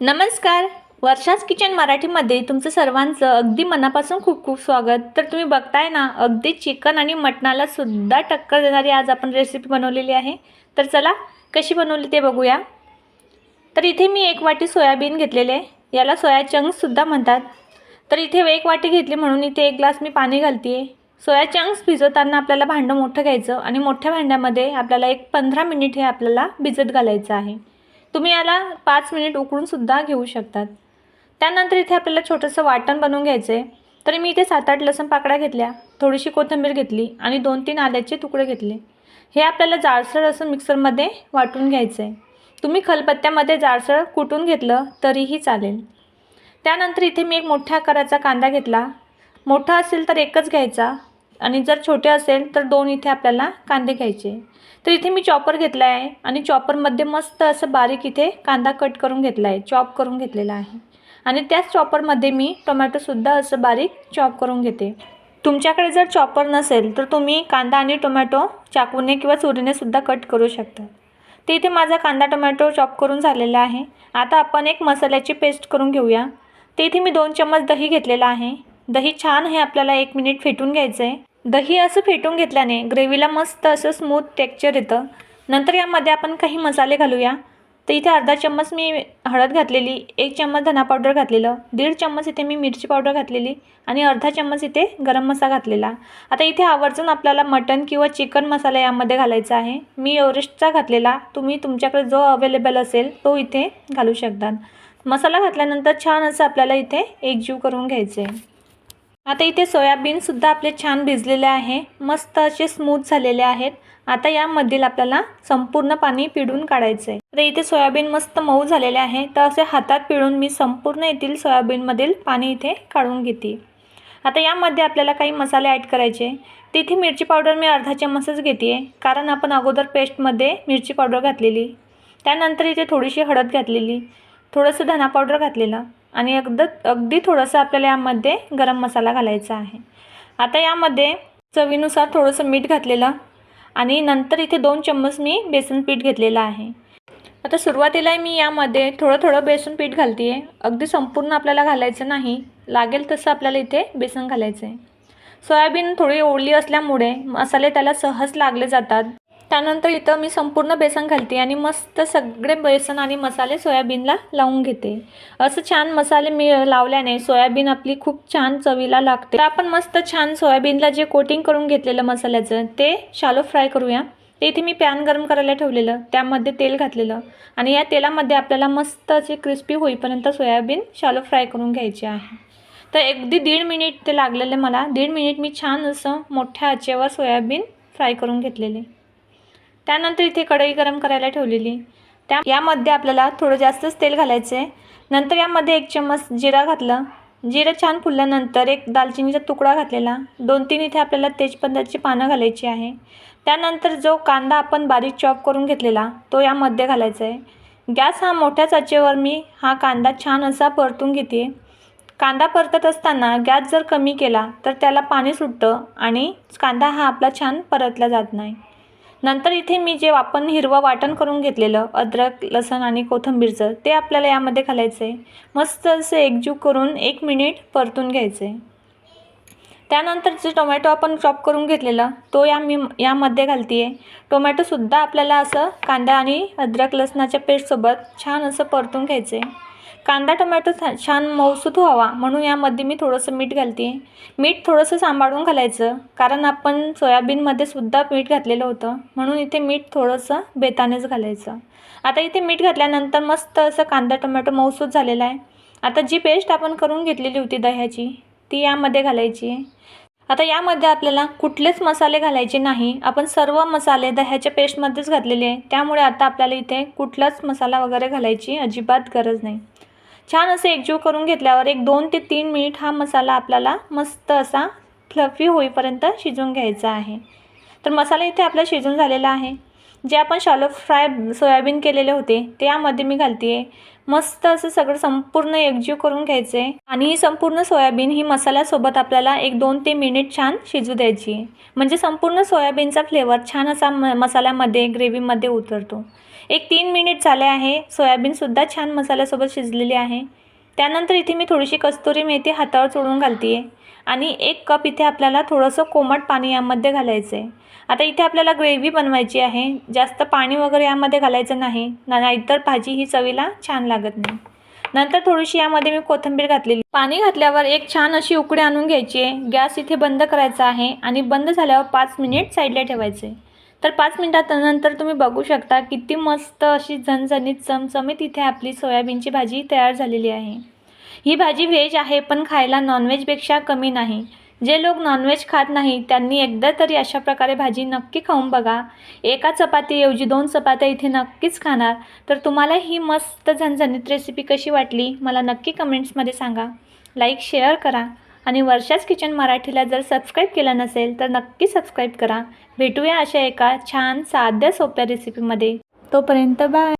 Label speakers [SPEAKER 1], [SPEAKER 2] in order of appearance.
[SPEAKER 1] नमस्कार. वर्षास किचन मराठीमध्ये तुमचं सर्वांचं अगदी मनापासून खूप खूप स्वागत. तर तुम्ही बघताय ना अगदी चिकन आणि मटणाला सुद्धा टक्कर देणारी आज आपण रेसिपी बनवलेली आहे. तर चला कशी बनवली ते बघूया. तर इथे मी एक वाटी सोयाबीन घेतलेले याला सोया चंक्ससुद्धा म्हणतात. तर इथे एक वाटी घेतली म्हणून इथे एक ग्लास मी पाणी घालते आहे सोया चंक्स भिजवताना आपल्याला भांडं मोठं घ्यायचं आणि मोठ्या भांड्यामध्ये आपल्याला एक पंधरा मिनिट हे आपल्याला भिजत घालायचं आहे. तुम्ही याला पाच मिनिट उकळूनसुद्धा घेऊ शकतात. त्यानंतर इथे आपल्याला छोटंसं वाटण बनवून घ्यायचं आहे तर मी इथे सात आठ लसण पाकळ्या घेतल्या थोडीशी कोथिंबीर घेतली आणि दोन तीन आल्याचे तुकडे घेतले. हे आपल्याला जाडसर असं मिक्सरमध्ये वाटून घ्यायचं आहे तुम्ही खलपत्त्यामध्ये जाडसर कुटून घेतलं तरीही चालेल. त्यानंतर इथे मी एक मोठ्या आकाराचा कांदा घेतला. मोठा असेल तर एकच घ्यायचा. आणि जर छोटे असेल तर दोन इथे आपल्याला कांदे घ्यायचे. तर इथे मी चॉपर घेतला आहे आणि चॉपरमध्ये मस्त असं बारीक इथे कांदा कट करून घेतला आहे चॉप करून घेतलेला आहे. आणि त्याच चॉपरमध्ये मी टोमॅटोसुद्धा असं बारीक चॉप करून घेते. तुमच्याकडे जर चॉपर नसेल तर तुम्ही कांदा आणि टोमॅटो चाकूने किंवा चुरीनेसुद्धा कट करू शकता. ते इथे माझा कांदा टोमॅटो चॉप करून झालेला आहे. आता आपण एक मसाल्याची पेस्ट करून घेऊया. ते इथे मी दोन चम्मच दही घेतलेला आहे. दही छान हे आपल्याला एक मिनिट फेटून घ्यायचं आहे दही असं फेटून घेतल्याने ग्रेव्हीला मस्त असं स्मूथ टेक्चर येतं. नंतर यामध्ये आपण काही मसाले घालूया. तर इथे अर्धा चम्मच मी हळद घातलेली एक चम्मच धना पावडर घातलेलं दीड चम्मच इथे मी मिरची पावडर घातलेली आणि अर्धा चम्मच इथे गरम मसाला घातलेला. आता इथे आवर्जून आपल्याला मटन किंवा चिकन मसाला यामध्ये घालायचा आहे. मी एव्हरेस्टचा घातलेला तुम्ही तुमच्याकडे जो अवेलेबल असेल तो इथे घालू शकतात. मसाला घातल्यानंतर छान असं आपल्याला इथे एकजीव करून घ्यायचं आहे आता इथे सोयाबीनसुद्धा आपले छान भिजलेले आहे. मस्त असे स्मूथ झालेले आहेत. आता यामधील आपल्याला संपूर्ण पाणी पिळून काढायचं आहे तर इथे सोयाबीन मस्त मऊ झालेले आहे. तर असे हातात पिळून मी संपूर्ण येथील सोयाबीनमधील पाणी इथे काढून घेते. आता यामध्ये आपल्याला काही मसाले ॲड करायचे. तिथे मिरची पावडर मी अर्धा चम्मचच घेते आहे कारण आपण अगोदर पेस्टमध्ये मिरची पावडर घातलेली. त्यानंतर इथे थोडीशी हळद घातलेली. थोडंसं धना पावडर घातलेलं. आणि अगद अगदी थोडंसं आपल्याला यामध्ये गरम मसाला घालायचा आहे. आता यामध्ये चवीनुसार थोडंसं मीठ घातलेलं आणि नंतर इथे दोन चम्मच मी बेसन पीठ घेतलेलं आहे. आता सुरुवातीला मी यामध्ये थोडं थोडं बेसन पीठ घालते आहे अगदी संपूर्ण आपल्याला घालायचं नाही. लागेल तसं आपल्याला इथे बेसन घालायचं आहे सोयाबीन थोडी ओढली असल्यामुळे मसाले त्याला सहज लागले जातात. त्यानंतर इथं मी संपूर्ण बेसन घालते आणि मस्त सगळे बेसन आणि मसाले सोयाबीनला लावून घेते. असं छान मसाले मी लावल्याने सोयाबीन आपली खूप छान चवीला लागते. तर आपण मस्त छान सोयाबीनला जे कोटिंग करून घेतलेलं मसाल्याचं ते शालो फ्राय करूया. ते इथे मी पॅन गरम करायला ठेवलेलं त्यामध्ये तेल घातलेलं आणि या तेलामध्ये आपल्याला मस्त असे क्रिस्पी होईपर्यंत सोयाबीन शालो फ्राय करून घ्यायचे आहे. तर अगदी दीड मिनिट ते लागलेले मला. दीड मिनिट मी छान असं मोठ्या आचेवर सोयाबीन फ्राय करून घेतलेले. त्यानंतर इथे कढई गरम करायला ठेवलेली. त्या यामध्ये आपल्याला थोडं जास्तच तेल घालायचं आहे नंतर यामध्ये एक चम्मच जिरा घातलं. जिरं छान फुलल्यानंतर एक दालचिनीचा तुकडा घातलेला. दोन तीन इथे आपल्याला तेजपत्त्याची पानं घालायची आहे. त्यानंतर जो कांदा आपण बारीक चॉप करून घेतलेला तो यामध्ये घालायचा आहे गॅस हा मोठ्या चाचेवर मी हा कांदा छान असा परतून घेते. कांदा परतत असताना गॅस जर कमी केला तर त्याला पाणी सुटतं आणि कांदा हा आपला छान परतला जात नाही. नंतर इथे मी जे आपण हिरवं वाटण करून घेतलेलं अद्रक लसण आणि कोथिंबीरचं ते आपल्याला यामध्ये घालायचं. आहे मस्त असं एकजीव करून एक मिनिट परतून घ्यायचं. आहे त्यानंतर जे टोमॅटो आपण चॉप करून घेतलेला तो या मी यामध्ये घालते आहे टोमॅटोसुद्धा आपल्याला असं कांदा आणि अद्रक लसणाच्या पेस्टसोबत छान असं परतून घ्यायचं. आहे कांदा टोमॅटो छान मऊसूत व्हावा. म्हणून यामध्ये मी थोडंसं मीठ घालते. मीठ थोडंसं सांभाळून घालायचं. कारण आपण सोयाबीनमध्ये सुद्धा मीठ घातलेलं होतं. म्हणून इथे मीठ थोडंसं बेतानेच घालायचं. आता इथे मीठ घातल्यानंतर मस्त असं कांदा टोमॅटो मऊसूत झालेला आहे. आता जी पेस्ट आपण करून घेतलेली होती दह्याची ती यामध्ये घालायची. आहे आता यामध्ये आपल्याला कुठलेच मसाले घालायचे नाही. आपण सर्व मसाले दह्याच्या पेस्टमध्येच घातलेले आहे. त्यामुळे आता आपल्याला इथे कुठलाच मसाला वगैरे घालायची अजिबात गरज नाही. छान असे एकजीव करून घेतल्यावर एक दोन ते तीन मिनिट हा मसाला आपल्याला मस्त असा फ्लफी होईपर्यंत शिजवून घ्यायचा आहे. तर मसाला इथे आपला शिजून झालेला आहे. जे आपण शालो फ्राय सोयाबीन केलेले होते त्यामध्ये मी घालते आहे मस्त असं सगळं संपूर्ण एकजीव करून घ्यायचं. आहे आणि ही संपूर्ण सोयाबीन ही मसाल्यासोबत आपल्याला एक दोन ते मिनिट छान शिजू द्यायची. आहे म्हणजे संपूर्ण सोयाबीनचा फ्लेवर छान असा म मसाल्यामध्ये ग्रेव्हीमध्ये उतरतो. एक तीन मिनिट झाले आहे. सोयाबीनसुद्धा छान मसाल्यासोबत शिजलेली आहे. त्यानंतर इथे मी थोडीशी कस्तुरी मेथी हातावर चोळून घालते आहे आणि एक कप इथे आपल्याला थोडंसं कोमट पाणी यामध्ये घालायचं आहे आता इथे आपल्याला ग्रेव्ही बनवायची आहे. जास्त पाणी वगैरे यामध्ये घालायचं नाही. नाहीतर भाजी ही चवीला छान लागत नाही. नंतर थोडीशी यामध्ये मी कोथिंबीर घातलेली. पाणी घातल्यावर एक छान अशी उकडी आणून घ्यायची आहे. गॅस इथे बंद करायचा आहे आणि बंद झाल्यावर पाच मिनिट साईडला ठेवायचे तर पाच मिनटानंतर तुम्ही बघू शकता किती मस्त अशी झणझणीत चमचमीत इथे आपली सोयाबीनची भाजी तयार झालेली आहे. ही भाजी व्हेज आहे पण खायला नॉनव्हेजपेक्षा कमी नाही. जे लोक नॉनव्हेज खात नाही त्यांनी एकदा तरी अशा प्रकारे भाजी नक्की खाऊन बघा. एका चपातीऐवजी दोन चपात्या इथे नक्कीच खाणार. तर तुम्हाला ही मस्त झणझणीत रेसिपी कशी वाटली मला नक्की कमेंट्समध्ये सांगा. लाईक शेअर करा. आणि वर्षाच किचन मराठीला जर सबस्क्राईब केलं नसेल तर नक्की सबस्क्राईब करा. भेटूया अशा एका छान साध्या सोप्या रेसिपीमध्ये तोपर्यंत बाय